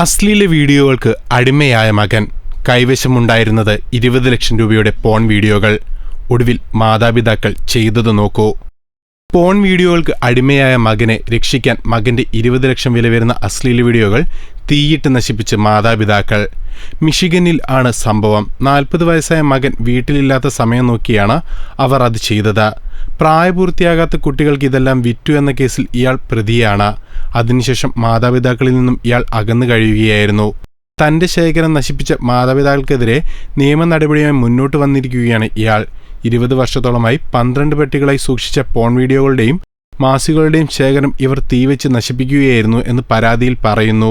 അശ്ലീല വീഡിയോകൾക്ക് അടിമയായ മകൻ. കൈവശമുണ്ടായിരുന്നത് ഇരുപത് ലക്ഷം രൂപയുടെ പോൺ വീഡിയോകൾ. ഒടുവിൽ മാതാപിതാക്കൾ ചെയ്തത് നോക്കൂ. പോൺ വീഡിയോകൾക്ക് അടിമയായ മകനെ രക്ഷിക്കാൻ മകന്റെ ഇരുപത് ലക്ഷം വില വരുന്ന അശ്ലീല വീഡിയോകൾ തീയിട്ട് നശിപ്പിച്ച് മാതാപിതാക്കൾ. മിഷിഗനിൽ ആണ് സംഭവം. നാൽപ്പത് വയസ്സായ മകൻ വീട്ടിലില്ലാത്ത സമയം നോക്കിയാണ് അവർ അത് ചെയ്തത്. പ്രായപൂർത്തിയാകാത്ത കുട്ടികൾക്ക് ഇതെല്ലാം വിറ്റു എന്ന കേസിൽ ഇയാൾ പ്രതിയാണ്. അതിനുശേഷം മാതാപിതാക്കളിൽ നിന്നും ഇയാൾ അകന്നു കഴിയുകയായിരുന്നു. തന്റെ ശേഖരം നശിപ്പിച്ച മാതാപിതാക്കൾക്കെതിരെ നിയമ നടപടിയുമായി മുന്നോട്ട് വന്നിരിക്കുകയാണ് ഇയാൾ. ഇരുപത് വർഷത്തോളമായി പന്ത്രണ്ട് പെട്ടികളായി സൂക്ഷിച്ച പോൺ വീഡിയോകളുടെയും മാസികകളുടെയും ശേഖരം ഇവർ തീവച്ച് നശിപ്പിക്കുകയായിരുന്നു എന്ന് പരാതിയിൽ പറയുന്നു.